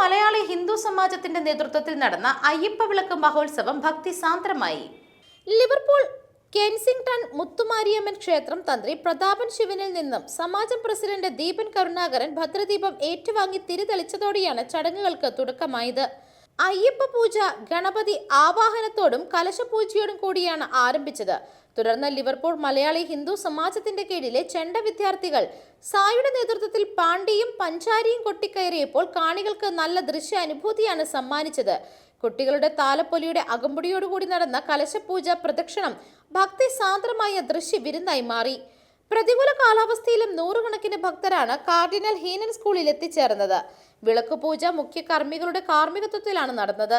മലയാളി ഹിന്ദു സമാജത്തിന്റെ നേതൃത്വത്തിൽ നടന്ന അയ്യപ്പ വിളക്ക് മഹോത്സവം ഭക്തിസാന്ദ്രമായി ലിവർപൂൾ കെൻസിംഗ്ടൺ മുത്തുമാരിയമ്മൻ ക്ഷേത്രം തന്ത്രി പ്രതാപൻ ശിവനിൽ നിന്നും സമാജം പ്രസിഡന്റ് ദീപൻ കരുണാകരൻ ഭദ്രദീപം ഏറ്റുവാങ്ങി തിരിതെളിച്ചതോടെയാണ് ചടങ്ങുകൾക്ക് തുടക്കമായത്. അയ്യപ്പ പൂജ ഗണപതി ആവാഹനത്തോടും കലശപൂജയോടും കൂടിയാണ് ആരംഭിച്ചത്. തുടർന്ന് ലിവർപൂൾ മലയാളി ഹിന്ദു സമാജത്തിന്റെ കീഴിലെ ചെണ്ട വിദ്യാർത്ഥികൾ സായുടെ നേതൃത്വത്തിൽ പാണ്ടിയും പഞ്ചാരിയും കൊട്ടിക്കയറിയപ്പോൾ കാണികൾക്ക് നല്ല ദൃശ്യ അനുഭൂതിയാണ് സമ്മാനിച്ചത്. കുട്ടികളുടെ താലപ്പൊലിയുടെ അകമ്പടിയോടുകൂടി നടന്ന കലശപൂജ പ്രദക്ഷിണം ഭക്തി സാന്ദ്രമായ ദൃശ്യ വിരുന്നായി മാറി. പ്രതികൂല കാലാവസ്ഥയിലും നൂറുകണക്കിന് ഭക്തരാണ് കാർഡിനൽ ഹീനൻ സ്കൂളിൽ എത്തിച്ചേർന്നത്. വിളക്കുപൂജ മുഖ്യ കർമ്മികളുടെ കാർമ്മികത്വത്തിലാണ് നടന്നത്.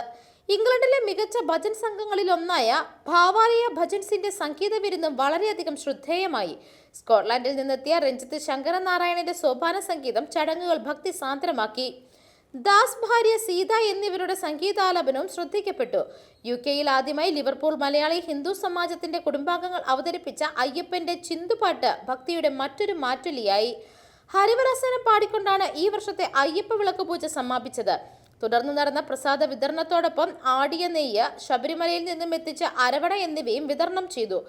ഇംഗ്ലണ്ടിലെ മികച്ച ഭജൻ സംഘങ്ങളിൽ ഒന്നായ ഭാവാലയ ഭജൻസിന്റെ സംഗീത വിരുന്നും വളരെയധികം ശ്രദ്ധേയമായി. സ്കോട്ട്ലാൻഡിൽ നിന്നെത്തിയ രഞ്ജിത്ത് ശങ്കരനാരായണന്റെ സോപാന സംഗീതം ചടങ്ങുകൾ ഭക്തി സാന്ദ്രമാക്കി. ദാസ് ഭാര്യ സീത എന്നിവരുടെ സംഗീതാലാപനവും ശ്രദ്ധിക്കപ്പെട്ടു. യു കെയിൽ ആദ്യമായി ലിവർപൂൾ മലയാളി ഹിന്ദു സമാജത്തിന്റെ കുടുംബാംഗങ്ങൾ അവതരിപ്പിച്ച അയ്യപ്പന്റെ ചിന്തുപാട്ട് ഭക്തിയുടെ മറ്റൊരു മാറ്റൊലിയായി. ഹരിവരാസനം പാടിക്കൊണ്ടാണ് ഈ വർഷത്തെ അയ്യപ്പ വിളക്ക് പൂജ സമാപിച്ചത്. തുടർന്ന് നടന്ന പ്രസാദ വിതരണത്തോടൊപ്പം ആടിയ നെയ്യ് ശബരിമലയിൽ നിന്നും എത്തിച്ച അരവണ എന്നിവയും വിതരണം ചെയ്തു.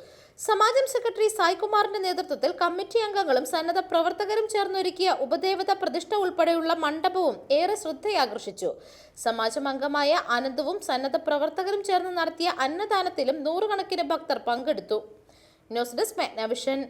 സമാജം സെക്രട്ടറി സായ്കുമാറിന്റെ നേതൃത്വത്തിൽ കമ്മിറ്റി അംഗങ്ങളും സന്നദ്ധ പ്രവർത്തകരും ചേർന്നൊരുക്കിയ ഉപദേവത പ്രതിഷ്ഠ ഉൾപ്പെടെയുള്ള മണ്ഡപവും ഏറെ ശ്രദ്ധയാകർഷിച്ചു. സമാജം അംഗമായ ആനന്ദവും സന്നദ്ധ പ്രവർത്തകരും ചേർന്ന് നടത്തിയ അന്നദാനത്തിലും നൂറുകണക്കിന് ഭക്തർ പങ്കെടുത്തു. News desk മെഗ്നവിഷൻ.